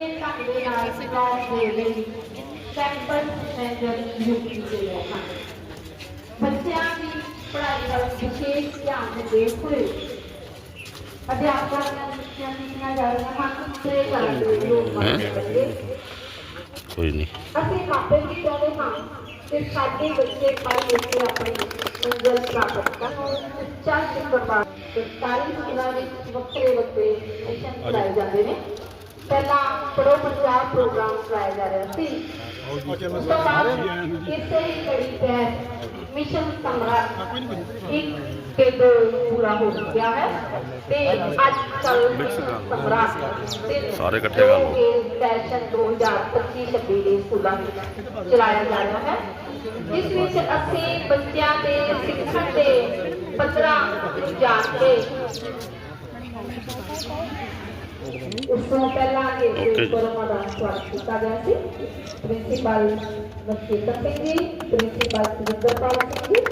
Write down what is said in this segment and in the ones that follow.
ਇਹ ਢੰਗ ਦੇ ਨਾਲ ਸਿਖਾਉਣ ਦੇ ਲਈ ਸੈਂਪਲ ਮੈਨੇਜਰ ਨਿਯੁਕਤ ਕੀਤੇ ਗਏ ਹਨ ਬੱਚਿਆਂ ਦੀ ਪੜ੍ਹਾਈ ਵੱਲ ਵਿਸ਼ੇਸ਼ ਧਿਆਨ ਦਿੰਦੇ ਹੋਏ ਅਧਿਆਪਕਾਂ ਦੀਆਂ ਸਿੱਖਿਆ ਦਿੱਤੀਆਂ ਜਾ ਰਹੀਆਂ ਹਨ ਤੇ ਕਰਨ ਦੇ ਲੋਕ ਬਣਨਗੇ ਕੋਈ ਨਹੀਂ ਅਸੀਂ ਕਾਪੇ ਵੀ ਚਾਹੁੰਦੇ ਹਾਂ ਕਿ ਸਾਡੇ ਬੱਚੇ ਪੜ੍ਹ ਲਿਖ ਕੇ ਆਪਣੀ ਮੰਜ਼ਿਲ ਪ੍ਰਾਪਤ ਕਰਨ ਪਹਿਲਾਂ ਪੜੋ ਪੰਜਾਬ ਪ੍ਰੋਗਰਾਮ ਚਲਾਇਆ ਜਾ ਰਿਹਾ ਸੀ। ਉਸ ਤੋਂ ਬਾਅਦ ਇਸੇ ਹੀ ਕੜੀ ਤਹਿਤ ਮਿਸ਼ਨ ਸਮਰਾ ਇੱਕ ਤੇ ਦੋ ਪੂਰਾ ਹੋ ਚੁੱਕਿਆ ਹੈ। ਤੇ ਅੱਜ ਕੱਲ ਸਮਰਾ ਸਾਰੇ ਇਕੱਠੇ ਕਰ ਲਓ। ਸੈਸ਼ਨ 2025-26 ਦੇ ਸਕੂਲਾਂ ਵਿੱਚ ਚਲਾਇਆ ਜਾ ਰਿਹਾ ਹੈ। ਜਿਸ ਵਿੱਚ ਅਸੀਂ ਬੱਚਿਆਂ ਦੇ ਸਿੱਖਣ ਦੇ ਪੱਧਰਾਂ ਨੂੰ ਜਾਣ ਕੇ ਉਸ ਤੋਂ ਪਹਿਲਾਂ ਇਹ। ਪ੍ਰੋਗਰਾਮ ਦਾ ਸਵਾਗਤ ਕੀਤਾ ਗਿਆ ਸੀ। ਪ੍ਰਿੰਸੀਪਲ ਨਵਕੀਰਤ ਸਿੰਘ ਜੀ ਪ੍ਰਿੰਸੀਪਲ ਸੁਰਿੰਦਰਪਾਲ ਸਿੰਘ ਜੀ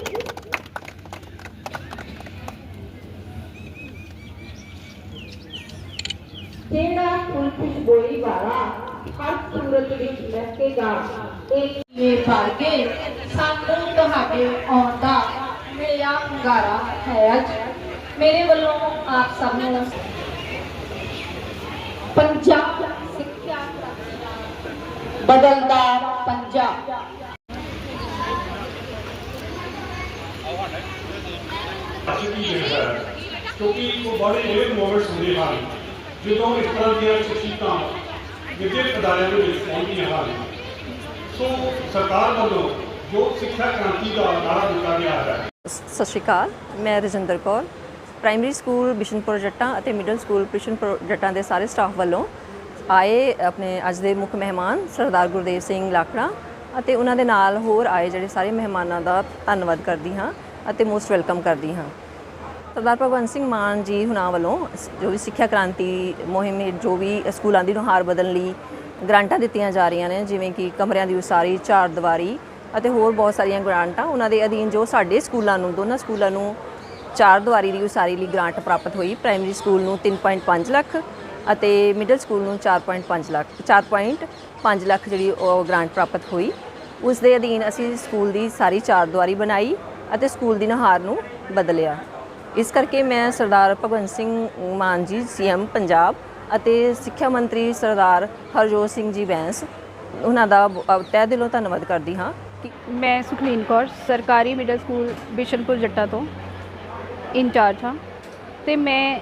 ਜਿਹੜਾ ਫੁੱਲ ਖੁਸ਼ਬੋਈ ਵਾਲਾ ਹਰ ਸੂਰਤ ਵਿੱਚ ਮਹਿਕੇਗਾ ਇਹ ਇਹ ਭਰ ਕੇ ਸਾਨੂੰ ਤੁਹਾਡੇ ਆਉਣ ਦਾ ਮਿਲਿਆ ਹੁੰਗਾਰਾ ਹੈ ਅੱਜ? ਮੇਰੇ ਵੱਲੋਂ ਆਪ ਸਭ ਨੂੰ ਪੰਜਾਬ ਸਿੱਖਿਆ ਬਦਲਦਾ ਪੰਜਾਬ ਚੁੱਕੀ ਹੈ ਕਿਉਂਕਿ ਉਹ ਬੜੇ ਰੇਅਰ ਮੋਮੈਂਟਸ ਹੁੰਦੇ ਹਨ ਜਦੋਂ ਇਸ ਤਰ੍ਹਾਂ ਦੀਆਂ ਸ਼ਖਸੀਅਤਾਂ ਵਿਦਿਅਕ ਅਦਾਰਿਆਂ ਦੇ ਵਿੱਚ ਪਹੁੰਚਦੀਆਂ ਹਨ ਸੋ ਸਰਕਾਰ ਵੱਲੋਂ ਜੋ ਸਿੱਖਿਆ ਕ੍ਰਾਂਤੀ ਦਾ ਨਾਰਾ ਦਿੱਤਾ ਗਿਆ ਹੈ ਸਤਿ ਸ਼੍ਰੀ ਅਕਾਲ ਮੈਂ ਰਜਿੰਦਰ ਕੌਰ ਪ੍ਰਾਇਮਰੀ ਸਕੂਲ, ਬਿਸ਼ਨਪੁਰ ਜੱਟਾਂ ਅਤੇ ਮਿਡਲ ਸਕੂਲ ਬਿਸ਼ਨਪੁਰ ਜੱਟਾਂ ਦੇ ਸਾਰੇ ਸਟਾਫ ਵੱਲੋਂ ਆਏ ਆਪਣੇ ਅੱਜ ਦੇ ਮੁੱਖ ਮਹਿਮਾਨ ਸਰਦਾਰ ਗੁਰਦੇਵ ਸਿੰਘ ਲਾਖੜਾ ਅਤੇ ਉਹਨਾਂ ਦੇ ਨਾਲ ਹੋਰ ਆਏ ਜਿਹੜੇ ਸਾਰੇ ਮਹਿਮਾਨਾਂ ਦਾ ਧੰਨਵਾਦ ਕਰਦੀ ਹਾਂ ਅਤੇ ਮੋਸਟ ਵੈਲਕਮ ਕਰਦੀ ਹਾਂ। ਸਰਦਾਰ ਭਗਵੰਤ ਸਿੰਘ ਮਾਨ ਜੀ ਹੁਣਾਂ ਵੱਲੋਂ ਜੋ ਵੀ ਸਿੱਖਿਆ ਕ੍ਰਾਂਤੀ ਮੁਹਿੰਮ ਜੋ ਵੀ ਸਕੂਲਾਂ ਦੀ ਨੁਹਾਰ ਬਦਲਣ ਲਈ ਗ੍ਰਾਂਟਾਂ ਦਿੱਤੀਆਂ ਜਾ ਰਹੀਆਂ ਨੇ, ਜਿਵੇਂ ਕਿ ਕਮਰਿਆਂ ਦੀ ਉਸਾਰੀ, ਚਾਰ ਦੀਵਾਰੀ ਅਤੇ ਹੋਰ ਬਹੁਤ ਸਾਰੀਆਂ ਗ੍ਰਾਂਟਾਂ, ਉਹਨਾਂ ਦੇ ਅਧੀਨ ਜੋ ਸਾਡੇ ਸਕੂਲਾਂ ਨੂੰ, ਦੋਨਾਂ ਸਕੂਲਾਂ ਨੂੰ ਚਾਰ ਦੁਆਰੀ ਦੀ ਉਸਾਰੀ ਲਈ ਗ੍ਰਾਂਟ ਪ੍ਰਾਪਤ ਹੋਈ। ਪ੍ਰਾਇਮਰੀ ਸਕੂਲ ਨੂੰ 3.5 ਲੱਖ ਅਤੇ ਮਿਡਲ ਸਕੂਲ ਨੂੰ 4.5 ਲੱਖ 4.5 ਲੱਖ ਜਿਹੜੀ ਉਹ ਗ੍ਰਾਂਟ ਪ੍ਰਾਪਤ ਹੋਈ। ਉਸ ਦੇ ਅਧੀਨ ਅਸੀਂ ਸਕੂਲ ਦੀ ਸਾਰੀ ਚਾਰ ਦੁਆਰੀ ਬਣਾਈ ਅਤੇ ਸਕੂਲ ਦੀ ਨਹਾਰ ਨੂੰ ਬਦਲਿਆ। ਇਸ ਕਰਕੇ ਮੈਂ ਸਰਦਾਰ ਭਗਵੰਤ ਸਿੰਘ ਮਾਨ ਜੀ ਸੀਐਮ ਪੰਜਾਬ ਅਤੇ ਸਿੱਖਿਆ ਮੰਤਰੀ ਸਰਦਾਰ ਹਰਜੋਤ ਸਿੰਘ ਜੀ ਬੈਂਸ, ਉਹਨਾਂ ਦਾ ਤਹਿ ਦਿਲੋਂ ਧੰਨਵਾਦ ਕਰਦੀ ਹਾਂ ਮੈਂ ਸੁਖਲੀਨ ਕੌਰ, ਸਰਕਾਰੀ ਮਿਡਲ ਸਕੂਲ ਬਿਸ਼ਨਪੁਰ ਜੱਟਾ ਤੋਂ। ਇੰਚਾਰਜ ਹਾਂ ਤੇ ਮੈਂ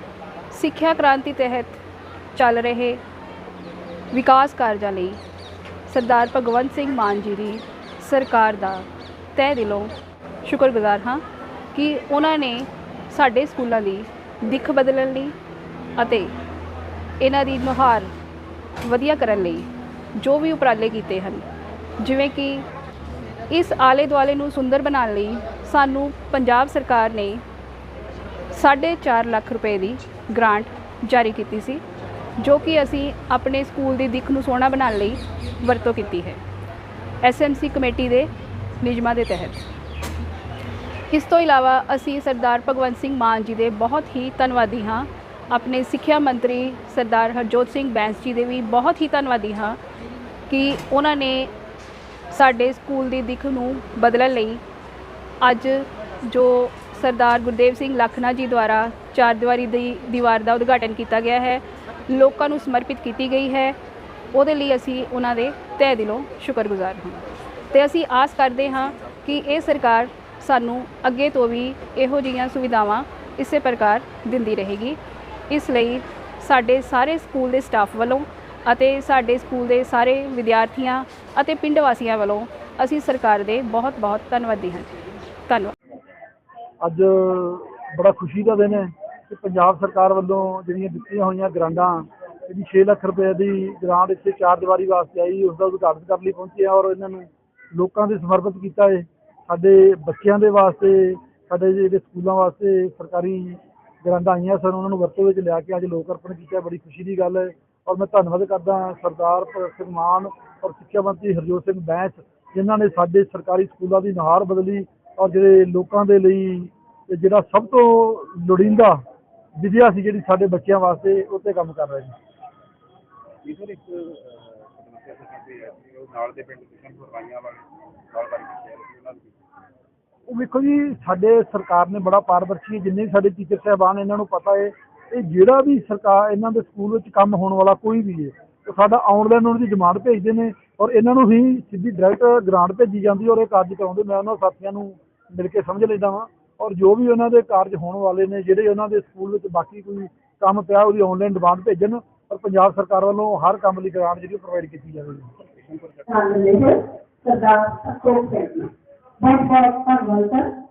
ਸਿੱਖਿਆ ਕ੍ਰਾਂਤੀ ਤਹਿਤ ਚੱਲ ਰਹੇ ਵਿਕਾਸ ਕਾਰਜਾਂ ਲਈ ਸਰਦਾਰ ਭਗਵੰਤ ਸਿੰਘ ਮਾਨ ਜੀ ਦੀ ਸਰਕਾਰ ਦਾ ਤਹਿ ਦਿਲੋਂ ਸ਼ੁਕਰਗੁਜ਼ਾਰ ਹਾਂ ਕਿ ਉਹਨਾਂ ਨੇ ਸਾਡੇ ਸਕੂਲਾਂ ਦੀ ਦਿੱਖ ਬਦਲਣ ਲਈ ਅਤੇ ਇਹਨਾਂ ਦੀ ਨੁਹਾਰ ਵਧੀਆ ਕਰਨ ਲਈ ਜੋ ਵੀ ਉਪਰਾਲੇ ਕੀਤੇ ਹਨ, ਜਿਵੇਂ ਕਿ ਇਸ ਆਲੇ ਦੁਆਲੇ ਨੂੰ ਸੁੰਦਰ ਬਣਾਉਣ ਲਈ ਸਾਨੂੰ ਪੰਜਾਬ ਸਰਕਾਰ ਨੇ 4.5 ਲੱਖ ਰੁਪਏ ਦੀ ਗ੍ਰਾਂਟ ਜਾਰੀ ਕੀਤੀ ਸੀ, ਜੋ ਕਿ ਅਸੀਂ ਆਪਣੇ ਸਕੂਲ ਦੀ ਦਿੱਖ ਨੂੰ ਸੋਹਣਾ ਬਣਾਉਣ ਲਈ ਵਰਤੋਂ ਕੀਤੀ ਹੈ ਐਸਐਮਸੀ ਕਮੇਟੀ ਦੇ ਨਿਯਮਾਂ ਦੇ ਤਹਿਤ। ਇਸ ਤੋਂ ਇਲਾਵਾ ਅਸੀਂ ਸਰਦਾਰ ਭਗਵੰਤ ਸਿੰਘ ਮਾਨ ਜੀ ਦੇ ਬਹੁਤ ਹੀ ਧੰਨਵਾਦੀ ਹਾਂ, ਆਪਣੇ ਸਿੱਖਿਆ ਮੰਤਰੀ ਸਰਦਾਰ ਹਰਜੋਤ ਸਿੰਘ ਬੈਂਸ ਜੀ ਦੇ ਵੀ ਬਹੁਤ ਹੀ ਧੰਨਵਾਦੀ ਹਾਂ ਕਿ ਉਹਨਾਂ ਨੇ ਸਾਡੇ ਸਕੂਲ ਦੀ ਦਿੱਖ ਨੂੰ ਬਦਲਣ ਲਈ ਅੱਜ ਜੋ ਸਰਦਾਰ ਗੁਰਦੇਵ ਸਿੰਘ ਲਖਨਾ ਜੀ ਦੁਆਰਾ ਚਾਰ ਦੀਵਾਰੀ ਦੀ ਦੀਵਾਰ ਦਾ ਉਦਘਾਟਨ ਕੀਤਾ ਗਿਆ ਹੈ। ਲੋਕਾਂ ਨੂੰ ਸਮਰਪਿਤ ਕੀਤੀ ਗਈ ਹੈ। ਉਹਦੇ ਲਈ ਅਸੀਂ ਉਹਨਾਂ ਦੇ ਤਹਿ ਦਿਲੋਂ ਸ਼ੁਕਰਗੁਜ਼ਾਰ ਹਾਂ। ਤੇ ਅਸੀਂ ਆਸ ਕਰਦੇ ਹਾਂ ਕਿ ਇਹ ਸਰਕਾਰ ਸਾਨੂੰ ਅੱਗੇ ਤੋਂ ਵੀ ਇਹੋ ਜਿਹੀਆਂ ਸੁਵਿਧਾਵਾਂ ਇਸੇ ਪ੍ਰਕਾਰ ਦਿੰਦੀ ਰਹੇਗੀ। ਇਸ ਲਈ ਸਾਡੇ ਸਾਰੇ ਸਕੂਲ ਦੇ ਸਟਾਫ ਵੱਲੋਂ ਅਤੇ ਸਾਡੇ ਸਕੂਲ ਦੇ ਸਾਰੇ ਵਿਦਿਆਰਥੀਆਂ ਅਤੇ ਪਿੰਡ ਵਾਸੀਆਂ ਵੱਲੋਂ ਅਸੀਂ ਸਰਕਾਰ ਦੇ ਬਹੁਤ ਬਹੁਤ ਧੰਨਵਾਦੀ ਹਾਂ। ਧੰਨਵਾਦ। ਅੱਜ ਬੜਾ ਖੁਸ਼ੀ ਦਾ ਦਿਨ ਹੈ ਕਿ ਪੰਜਾਬ ਸਰਕਾਰ ਵੱਲੋਂ ਜਿਹੜੀਆਂ ਦਿੱਤੀਆਂ ਹੋਈਆਂ ਗ੍ਰਾਂਟਾਂ, ਜਿਹੜੀ 6 ਲੱਖ ਰੁਪਏ ਦੀ ਗ੍ਰਾਂਟ ਇੱਥੇ ਚਾਰ ਦੀਵਾਰੀ ਵਾਸਤੇ ਆਈ ਉਸ ਦਾ ਉਦਘਾਟਨ ਕਰਨ ਲਈ ਪਹੁੰਚੇ ਆ ਔਰ ਇਹਨਾਂ ਨੂੰ ਲੋਕਾਂ ਦੇ ਸਮਰਪਿਤ ਕੀਤਾ ਹੈ। ਸਾਡੇ ਬੱਚਿਆਂ ਦੇ ਵਾਸਤੇ, ਸਾਡੇ ਜਿਹੜੇ ਸਕੂਲਾਂ ਵਾਸਤੇ ਸਰਕਾਰੀ ਗ੍ਰਾਂਟਾਂ ਆਈਆਂ ਸਨ, ਉਹਨਾਂ ਨੂੰ ਵਰਤੋਂ ਵਿੱਚ ਲਿਆ ਕੇ ਅੱਜ ਲੋਕ ਅਰਪਣ ਕੀਤਾ। ਬੜੀ ਖੁਸ਼ੀ ਦੀ ਗੱਲ ਹੈ ਔਰ ਮੈਂ ਧੰਨਵਾਦ ਕਰਦਾ ਸਰਦਾਰ ਭਗਤ ਸਿੰਘ ਮਾਨ ਔਰ ਸਿੱਖਿਆ ਮੰਤਰੀ ਹਰਜੋਤ ਸਿੰਘ ਬੈਂਸ, ਜਿਨ੍ਹਾਂ ਨੇ ਸਾਡੇ ਸਰਕਾਰੀ ਸਕੂਲਾਂ ਦੀ ਨਹਾਰ ਬਦਲੀ ਔਰ ਜਿਹੜੇ ਲੋਕਾਂ ਦੇ ਲਈ ਜਿਹੜਾ ਸਭ ਤੋਂ ਲੋੜੀਂਦਾ ਵਿਦਿਆ ਸੀ ਜਿਹੜੀ ਸਾਡੇ ਬੱਚਿਆਂ ਵਾਸਤੇ ਉਹ 'ਤੇ ਕੰਮ ਕਰ ਰਹੇ ਨੇ। ਇੱਕ ਸਮੱਸਿਆ ਕਿ ਉਹ ਨਾਲ ਦੇ ਪਿੰਡ ਕਿਸ਼ਨ ਪੁਰਵਾਈਆਂ ਵਾਲੇ ਨਾਲ ਵਾਲੇ ਬੱਚੇ ਆ ਜੀ, ਉਹਨਾਂ ਦੀ ਉਹ ਵੇਖੋ ਜੀ ਸਾਡੇ ਸਰਕਾਰ ਨੇ ਬੜਾ ਪਾਰਦਰਸ਼ੀ ਜਿੰਨੇ ਸਾਡੇ ਟੀਚਰ ਸਾਹਿਬਾਨ ਇਹਨਾਂ ਨੂੰ ਪਤਾ ਹੈ ਇਹ ਜਿਹੜਾ ਵੀ ਸਰਕਾਰ ਇਹਨਾਂ ਦੇ ਸਕੂਲ ਵਿੱਚ ਕੰਮ ਹੋਣ ਵਾਲਾ ਕੋਈ ਵੀ ਹੈ ਉਹ ਸਾਡਾ ਆਨਲਾਈਨ ਉਹਨਾਂ ਦੀ ਡਿਮਾਂਡ ਭੇਜਦੇ ਨੇ ਔਰ ਇਹਨਾਂ ਨੂੰ ਹੀ ਸਿੱਧੀ ਡਾਇਰੈਕਟ ਗ੍ਰਾਂਟ ਭੇਜੀ ਜਾਂਦੀ ਔਰ ਇਹ ਕਾਰਜ ਕਰਾਉਂਦੇ ਮੈਂ ਉਹਨਾਂ ਸਾਥੀਆਂ ਨੂੰ ਮਿਲ ਕੇ ਸਮਝ ਲੈਂਦਾ ਵਾਂ। ਔਰ ਜੋ ਵੀ ਉਹਨਾਂ ਦੇ ਕਾਰਜ ਹੋਣ ਵਾਲੇ ਨੇ, ਜਿਹੜੇ ਉਹਨਾਂ ਦੇ ਸਕੂਲ ਵਿੱਚ ਬਾਕੀ ਕੋਈ ਕੰਮ ਪਿਆ, ਉਹਦੀ ਆਨਲਾਈਨ ਡਿਮਾਂਡ ਭੇਜਣ। ਔਰ ਪੰਜਾਬ ਸਰਕਾਰ ਵੱਲੋਂ ਹਰ ਕੰਮ ਲਈ ਗ੍ਰਾਂਟ ਜਿਹੜੀ ਪ੍ਰੋਵਾਈਡ ਕੀਤੀ ਜਾਵੇਗੀ। ਸਰਦਾਰ ਅਸ਼ੋਕ ਸਿੰਘ ਬਹੁਤ ਬਹੁਤ ਧੰਨਵਾਦ